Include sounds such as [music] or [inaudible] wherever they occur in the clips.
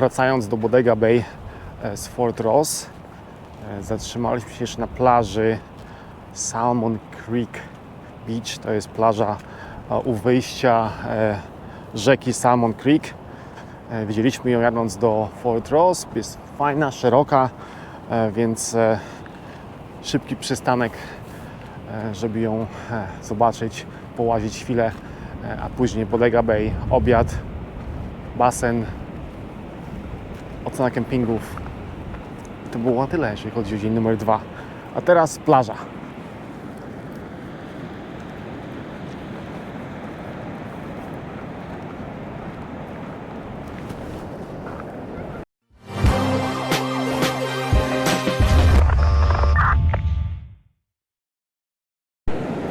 wracając do Bodega Bay e, z Fort Ross, e, zatrzymaliśmy się jeszcze na plaży Salmon Creek Beach. To jest plaża e, u wyjścia rzeki Salmon Creek. Widzieliśmy ją jadąc do Fort Ross. Jest fajna, szeroka, więc szybki przystanek, żeby ją zobaczyć, połazić chwilę, a później Bodega Bay, obiad, basen, ocena kempingów. I to było na tyle, jeśli chodzi o dzień numer dwa. A teraz plaża.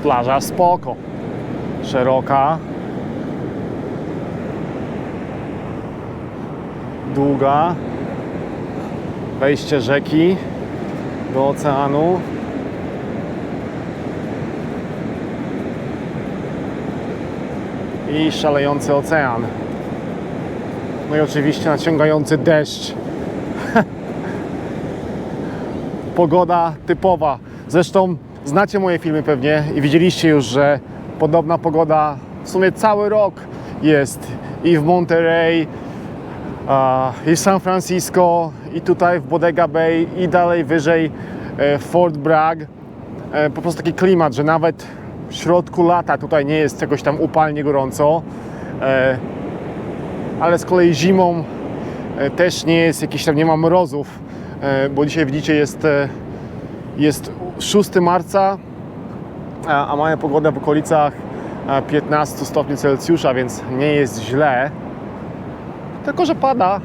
Plaża spoko. Szeroka. Długa. Wejście rzeki do oceanu. I szalejący ocean. No i oczywiście naciągający deszcz. [laughs] Pogoda typowa. Zresztą znacie moje filmy pewnie i widzieliście już, że podobna pogoda w sumie cały rok jest i w Monterey, i San Francisco, i tutaj w Bodega Bay, i dalej wyżej e, w Fort Bragg. E, Po prostu taki klimat, że nawet w środku lata tutaj nie jest jakoś tam upalnie gorąco, e, ale z kolei zimą e, też nie jest jakiś tam, nie ma mrozów, e, bo dzisiaj widzicie jest, e, jest 6 marca, a, mamy pogodę w okolicach e, 15 stopni Celsjusza, więc nie jest źle. Tylko, że pada,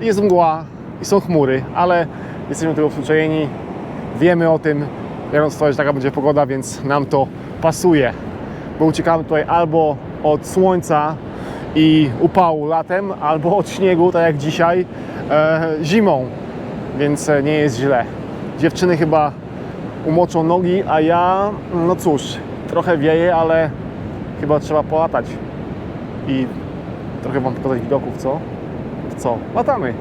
jest mgła i są chmury, ale jesteśmy tego przyzwyczajeni, wiemy o tym, biorąc to, że taka będzie pogoda, więc nam to pasuje. Bo uciekamy tutaj albo od słońca i upału latem, albo od śniegu, tak jak dzisiaj, e, zimą, więc e, nie jest źle. Dziewczyny chyba umoczą nogi, a ja, no cóż, trochę wieje, ale chyba trzeba polatać i trochę Wam pokazać widoków, co? Co? Latamy!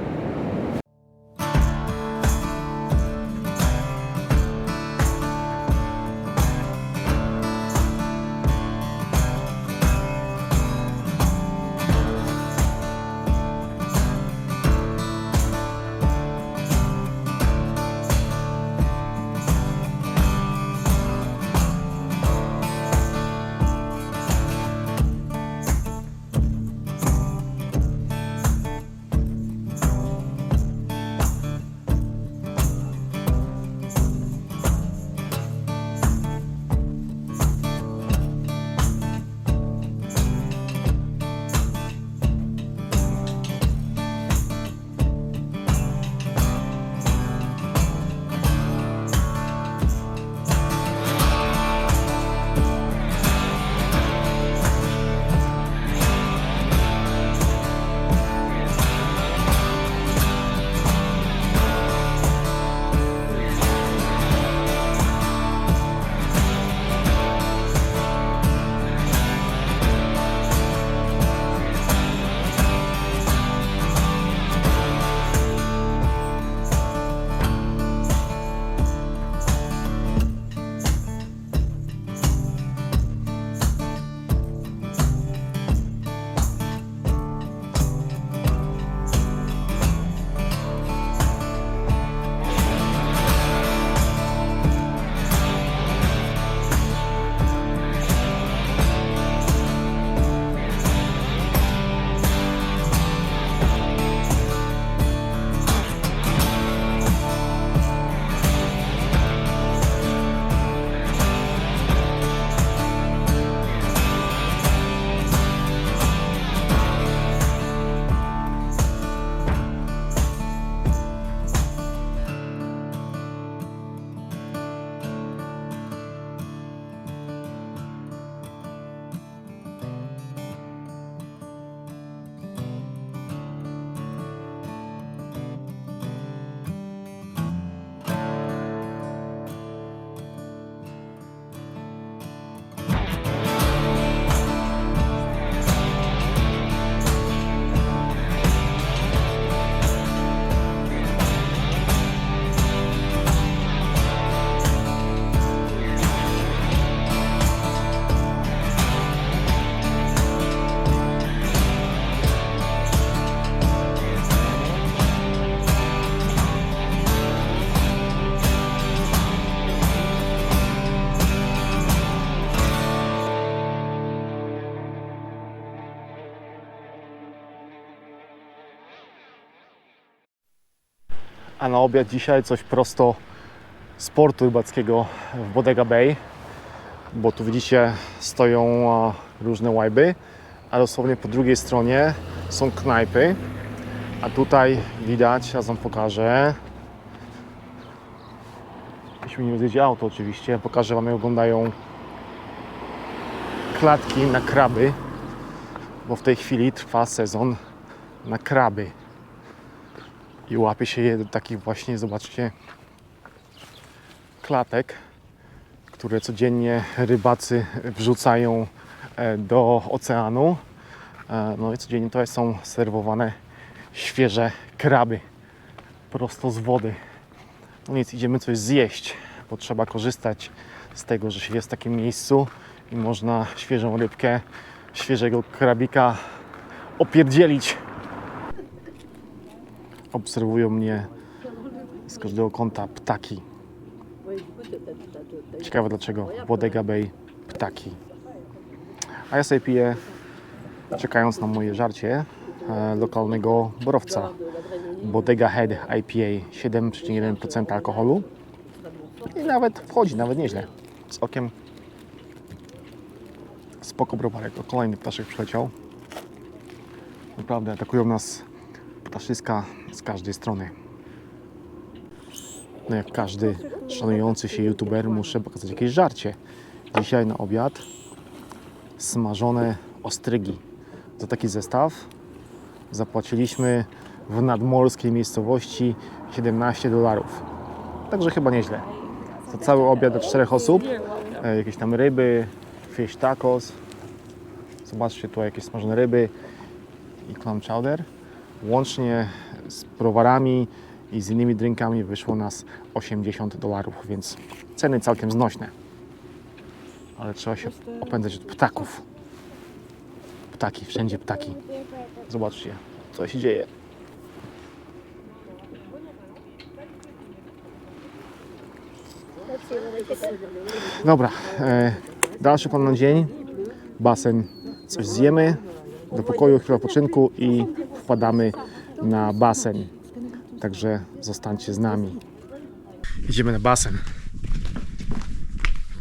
A na obiad dzisiaj coś prosto z portu rybackiego w Bodega Bay, bo tu widzicie stoją różne łajby, a dosłownie po drugiej stronie są knajpy. A tutaj widać, ja Wam pokażę. Jeśli nie zjedzie auto oczywiście, pokażę Wam jak wyglądają klatki na kraby, bo w tej chwili trwa sezon na kraby. I łapie się je do takich właśnie, zobaczcie, klatek, które codziennie rybacy wrzucają e, do oceanu. E, No i codziennie to są serwowane świeże kraby prosto z wody. No nic, idziemy coś zjeść, bo trzeba korzystać z tego, że się jest w takim miejscu i można świeżą rybkę, świeżego krabika opierdzielić. Obserwują mnie z każdego kąta ptaki. Ciekawe dlaczego Bodega Bay ptaki. A ja sobie piję, czekając na moje żarcie, e, lokalnego borowca. Bodega Head IPA 7,1% alkoholu. I nawet wchodzi, nawet nieźle. Z okiem spoko browarek. Kolejny ptaszek przyleciał. Naprawdę atakują nas ptaszyska z każdej strony. No jak każdy szanujący się youtuber muszę pokazać jakieś żarcie. Dzisiaj na obiad smażone ostrygi. Za taki zestaw zapłaciliśmy w nadmorskiej miejscowości 17 dolarów. Także chyba nieźle. Za cały obiad dla czterech osób. E, jakieś tam ryby, fish tacos. Zobaczcie tu jakieś smażone ryby i clam chowder. Łącznie z browarami i z innymi drinkami wyszło nas 80 dolarów, więc ceny całkiem znośne. Ale trzeba się opędzać od ptaków. Ptaki, wszędzie ptaki. Zobaczcie, co się dzieje. Dobra, e, dalszy plan na dzień. Basen, coś zjemy, do pokoju, chwila odpoczynku i wpadamy na basen. Także zostańcie z nami. Idziemy na basen.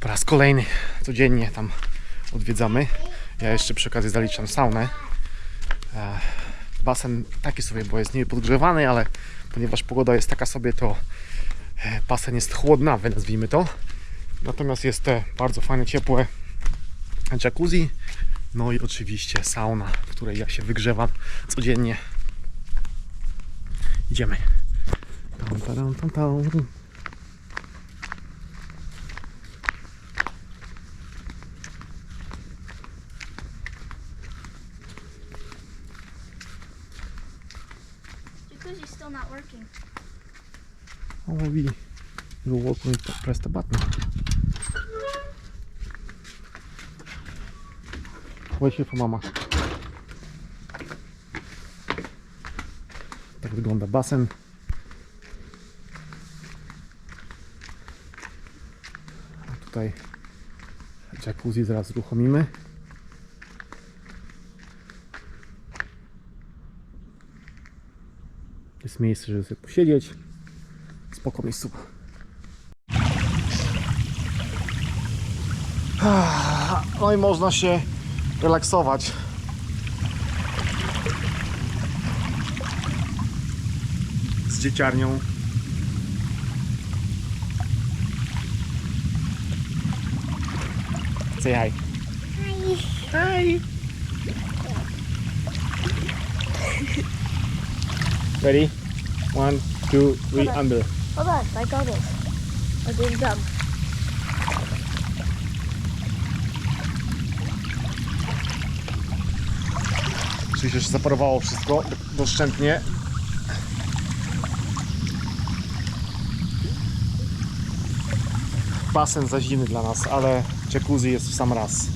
Po raz kolejny, codziennie tam odwiedzamy. Ja jeszcze przy okazji zaliczam saunę. E, Basen taki sobie, bo jest niby podgrzewany, ale ponieważ pogoda jest taka sobie, to e, basen jest chłodnawy, nazwijmy to. Natomiast jest bardzo fajne, ciepłe jacuzzi. No i oczywiście sauna, w której ja się wygrzewam codziennie. Idziemy. Tam, tam, tam, tam. Oh, it will when you press the button. Wait here for mama. Tak wygląda basen. A tutaj jacuzzi zaraz uruchomimy. Jest miejsce, żeby sobie posiedzieć. Spoko miejscu. No i można się relaksować. Z dzieciarnią. Say hi. Hi. Ready? One, two, three, under. Hold on, my goggles. I'm doing dumb. Czyli się zaparowało wszystko doszczętnie. Basen za zimny dla nas, ale jacuzzi jest w sam raz.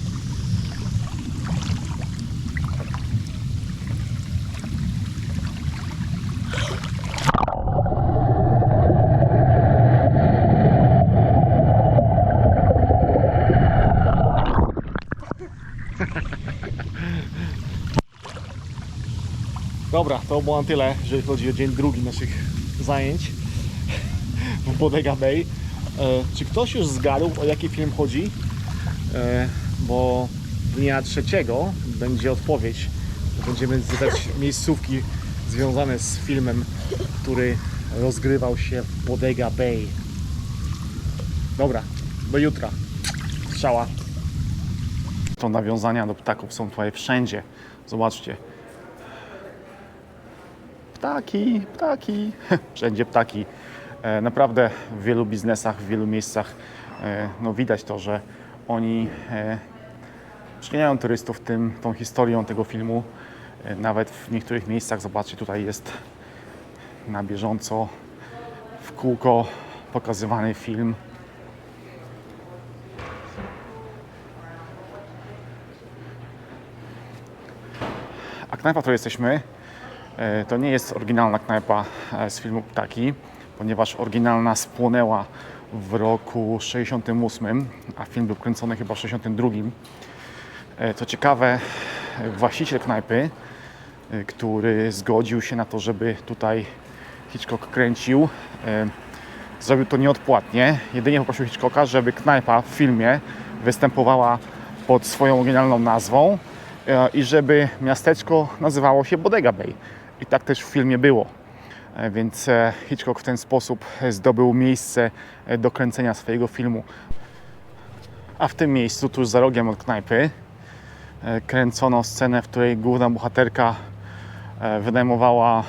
Dobra, to było na tyle, jeżeli chodzi o dzień drugi naszych zajęć. w Bodega Bay. E, czy ktoś już zgadł, o jaki film chodzi? E, bo dnia trzeciego będzie odpowiedź. Będziemy zwiedzać miejscówki związane z filmem, który rozgrywał się w Bodega Bay. Dobra, do jutra. Strzała. To nawiązania do ptaków są tutaj wszędzie. Zobaczcie. Ptaki, ptaki. [laughs] Wszędzie ptaki. E, Naprawdę w wielu biznesach, w wielu miejscach e, no widać to, że oni e, przyganiają turystów tym, tą historią tego filmu. Nawet w niektórych miejscach, zobaczcie, tutaj jest na bieżąco w kółko pokazywany film. A knajpa, w której jesteśmy, to nie jest oryginalna knajpa e, z filmu Ptaki, ponieważ oryginalna spłonęła w roku 68, a film był kręcony chyba w 62. E, Co ciekawe, e, właściciel knajpy, e, który zgodził się na to, żeby tutaj Hitchcock kręcił, e, zrobił to nieodpłatnie. Jedynie poprosił Hitchcocka, żeby knajpa w filmie występowała pod swoją oryginalną nazwą e, i żeby miasteczko nazywało się Bodega Bay. I tak też w filmie było. E, Więc e, Hitchcock w ten sposób e, zdobył miejsce do kręcenia swojego filmu. A w tym miejscu, tuż za rogiem od knajpy, kręcono scenę, w której główna bohaterka wynajmowała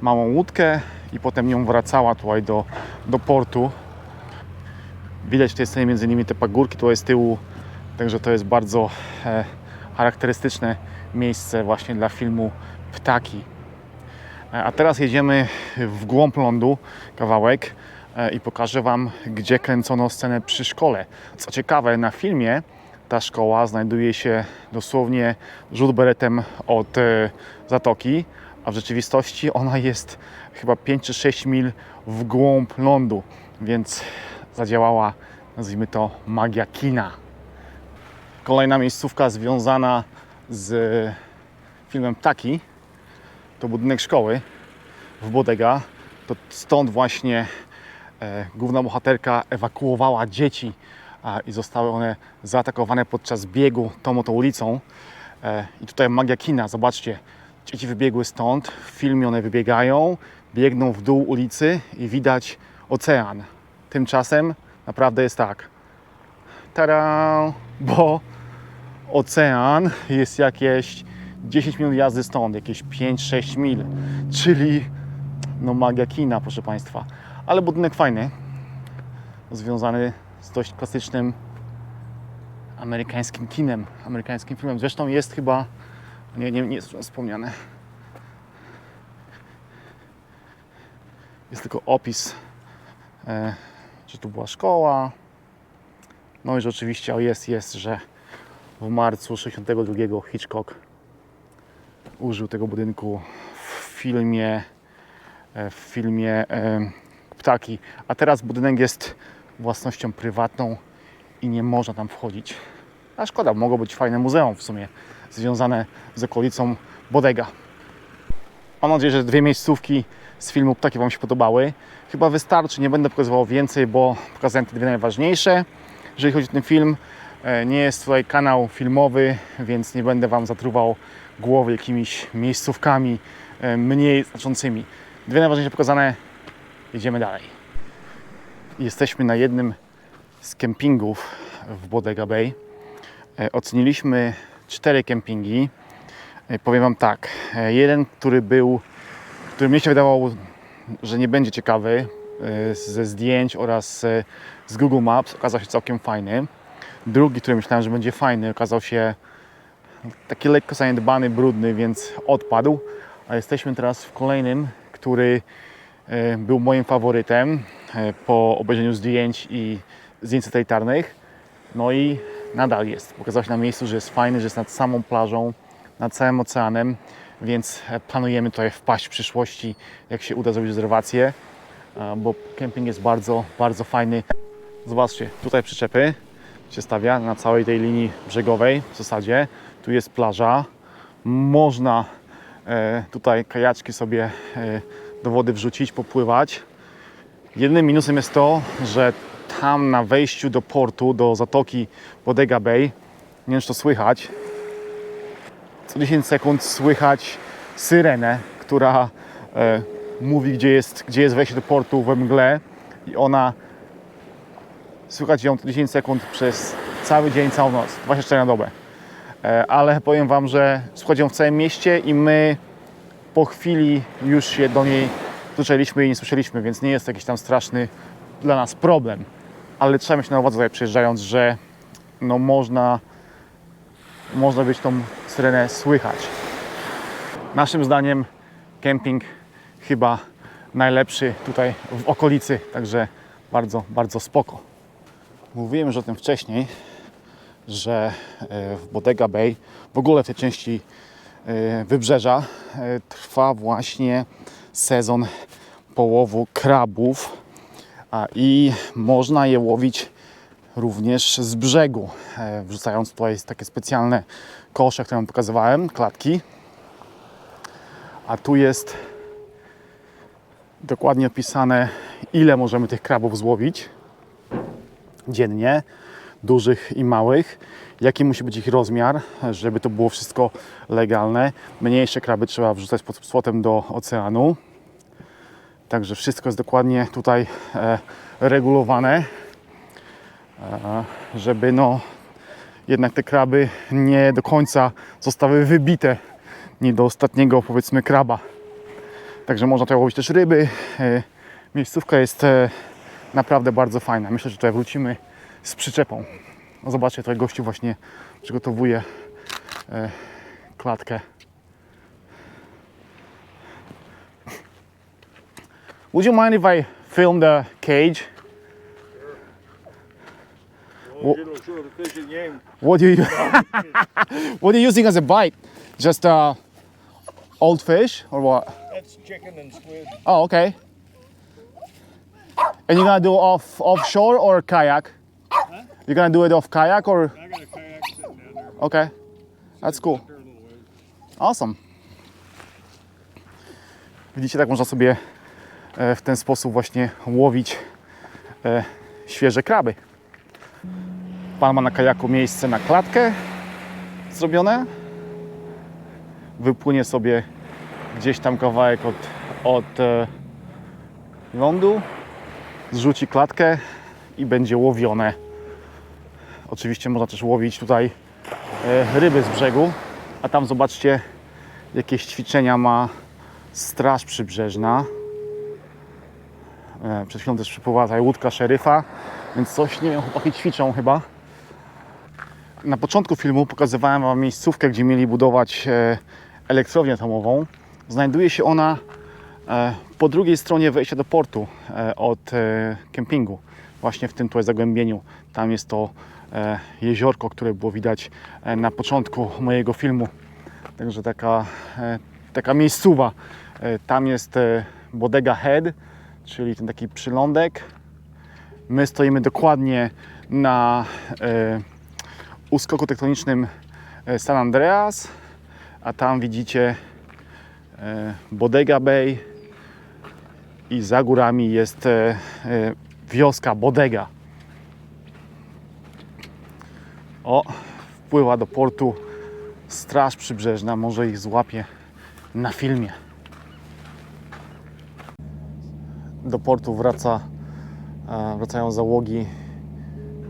małą łódkę i potem nią wracała tutaj do, do portu. Widać w tej scenie między innymi te pagórki tutaj z tyłu, także to jest bardzo e, charakterystyczne miejsce właśnie dla filmu Ptaki. E, A teraz jedziemy w głąb lądu, kawałek e, i pokażę Wam, gdzie kręcono scenę przy szkole. Co ciekawe, na filmie ta szkoła znajduje się dosłownie rzut beretem od e, zatoki, a w rzeczywistości ona jest chyba 5 czy 6 mil w głąb lądu, więc zadziałała, nazwijmy to, magia kina. Kolejna miejscówka związana z filmem Ptaki to budynek szkoły w Bodega. To stąd właśnie e, główna bohaterka ewakuowała dzieci a, i zostały one zaatakowane podczas biegu tą oto ulicą. E, I tutaj magia kina, zobaczcie, dzieci wybiegły stąd, w filmie one wybiegają, biegną w dół ulicy i widać ocean. Tymczasem naprawdę jest tak. Tada! Bo ocean jest jakieś 10 minut jazdy stąd, jakieś 5-6 mil, czyli no magia kina, proszę Państwa. Ale budynek fajny, związany z dość klasycznym amerykańskim kinem, amerykańskim filmem. Zresztą jest chyba, nie, nie, nie jest wspomniane, jest tylko opis, e, że tu była szkoła, no i że oczywiście jest, jest, że w marcu 62 Hitchcock użył tego budynku w filmie, e, w filmie e, Ptaki. A teraz budynek jest własnością prywatną i nie można tam wchodzić. A szkoda, mogło być fajne muzeum w sumie związane z okolicą Bodega. Mam nadzieję, że dwie miejscówki z filmu Ptaki Wam się podobały. Chyba wystarczy, nie będę pokazywał więcej, bo pokazałem te dwie najważniejsze. Jeżeli chodzi o ten film, e, nie jest tutaj kanał filmowy, więc nie będę Wam zatruwał głowy jakimiś miejscówkami e, mniej znaczącymi. Dwie najważniejsze pokazane, jedziemy dalej. Jesteśmy na jednym z kempingów w Bodega Bay. E, Oceniliśmy cztery kempingi. E, Powiem Wam tak, jeden, który był, który mnie się wydawał, że nie będzie ciekawy ze zdjęć oraz z Google Maps, okazał się całkiem fajny. Drugi, który myślałem, że będzie fajny, okazał się taki lekko zaniedbany, brudny, więc odpadł. A jesteśmy teraz w kolejnym, który e, był moim faworytem e, po obejrzeniu zdjęć i zdjęć satelitarnych. No i nadal jest. Pokazał się na miejscu, że jest fajny, że jest nad samą plażą, nad całym oceanem, więc e, planujemy tutaj wpaść w przyszłości, jak się uda zrobić rezerwację, bo kemping jest bardzo, bardzo fajny. Zobaczcie, tutaj przyczepy się stawia na całej tej linii brzegowej w zasadzie. Tu jest plaża. Można e, tutaj kajaczki sobie e, do wody wrzucić, popływać. Jedynym minusem jest to, że tam na wejściu do portu, do zatoki Bodega Bay, nie wiem czy to słychać, co 10 sekund słychać syrenę, która e, mówi, gdzie jest, gdzie jest wejście do portu we mgle i ona słychać ją co 10 sekund przez cały dzień, całą noc, 24 na dobę. E, ale powiem Wam, że ją w całym mieście i my po chwili już się do niej zaczęliśmy i nie słyszeliśmy, więc nie jest to jakiś tam straszny dla nas problem. Ale trzeba mieć na uwadze tutaj przyjeżdżając, że no można, można być tą syrenę słychać. Naszym zdaniem kemping chyba najlepszy tutaj w okolicy, także bardzo, bardzo spoko. Mówiłem już o tym wcześniej, że e, w Bodega Bay, w ogóle w tej części e, wybrzeża, e, trwa właśnie sezon połowu krabów a, i można je łowić również z brzegu, wrzucając tutaj takie specjalne kosze, które Wam pokazywałem, klatki. A tu jest dokładnie opisane, ile możemy tych krabów złowić dziennie, dużych i małych, jaki musi być ich rozmiar, żeby to było wszystko legalne. Mniejsze kraby trzeba wrzucać pod słotem do oceanu. Także wszystko jest dokładnie tutaj e, regulowane, e, żeby no jednak te kraby nie do końca zostały wybite, nie do ostatniego powiedzmy kraba. Także można tutaj łowić też ryby. E, miejscówka jest e, naprawdę bardzo fajna. Myślę, że tutaj wrócimy z przyczepą. No zobaczcie, tutaj gościu właśnie przygotowuje e, klatkę. Would you mind if I film the cage? What do you [laughs] What are you using as a bite? Just uh, old fish or what? That's chicken and squid. Oh, okay. And you're gonna do off offshore or kayak? You're gonna do it off kayak or I got a kayak sitting down there. okay? That's cool. There a little ways. Awesome. Widzicie, tak można sobie e, w ten sposób właśnie łowić e, świeże kraby. Pan ma na kajaku miejsce na klatkę zrobione. Wypłynie sobie gdzieś tam kawałek od, od e, lądu, zrzuci klatkę i będzie łowione. Oczywiście można też łowić tutaj e, ryby z brzegu, a tam zobaczcie jakieś ćwiczenia ma Straż Przybrzeżna. E, Przed chwilą też przypływała tutaj łódka szeryfa, więc coś, nie wiem, chłopaki ćwiczą chyba. Na początku filmu pokazywałem Wam miejscówkę, gdzie mieli budować e, elektrownię atomową. Znajduje się ona po drugiej stronie wejścia do portu od kempingu, właśnie w tym tutaj zagłębieniu. Tam jest to e, jeziorko, które było widać e, na początku mojego filmu. Także taka, e, taka miejscowa. Tam jest Bodega Head, czyli ten taki przylądek. My stoimy dokładnie na uskoku tektonicznym San Andreas, a tam widzicie Bodega Bay i za górami jest wioska Bodega. O, wpływa do portu Straż Przybrzeżna, może ich złapie na filmie. Do portu wraca, e, wracają załogi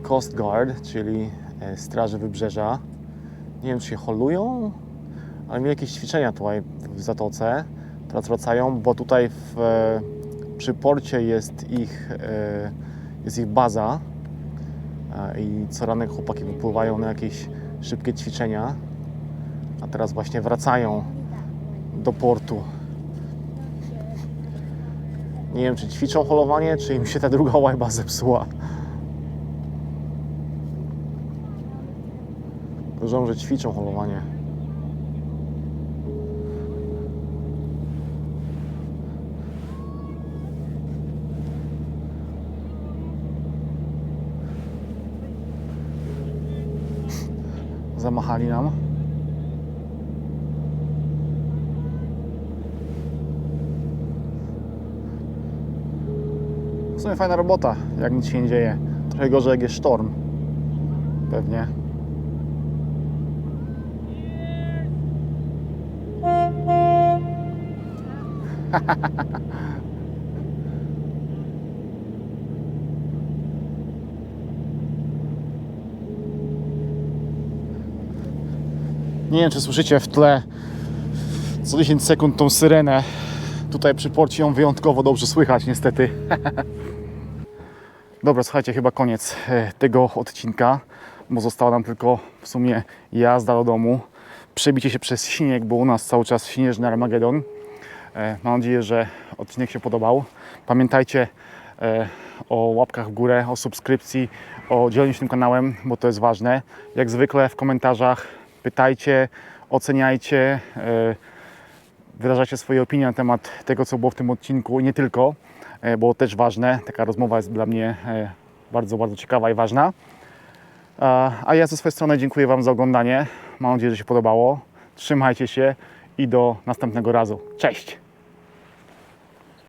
Coast Guard, czyli e, Straży Wybrzeża. Nie wiem, czy się holują, ale mieli jakieś ćwiczenia tutaj w zatoce. Teraz wracają, bo tutaj w, e, przy porcie jest ich, e, jest ich baza e, i co ranek chłopaki wypływają na jakieś szybkie ćwiczenia, a teraz właśnie wracają do portu. Nie wiem, czy ćwiczą holowanie, czy im się ta druga [laughs] łajba zepsuła. Podejrzewam, że ćwiczą holowanie. Zamachali nam. sumie fajna robota, jak nic się nie dzieje. Trochę gorzej jak jest sztorm. Pewnie. [laughs] Nie wiem, czy słyszycie w tle co 10 sekund tą syrenę. Tutaj przy porcie ją wyjątkowo dobrze słychać, niestety. [laughs] Dobra, słuchajcie, chyba koniec e, tego odcinka, bo została nam tylko w sumie jazda do domu, przebicie się przez śnieg, bo u nas cały czas śnieżny Armagedon. E, Mam nadzieję, że odcinek się podobał. Pamiętajcie e, o łapkach w górę, o subskrypcji, o dzieleniu się tym kanałem, bo to jest ważne. Jak zwykle w komentarzach pytajcie, oceniajcie, e, wyrażacie swoje opinie na temat tego, co było w tym odcinku i nie tylko, e, bo też ważne. Taka rozmowa jest dla mnie e, bardzo, bardzo ciekawa i ważna. A ja ze swojej strony dziękuję Wam za oglądanie. Mam nadzieję, że się podobało. Trzymajcie się i do następnego razu. Cześć!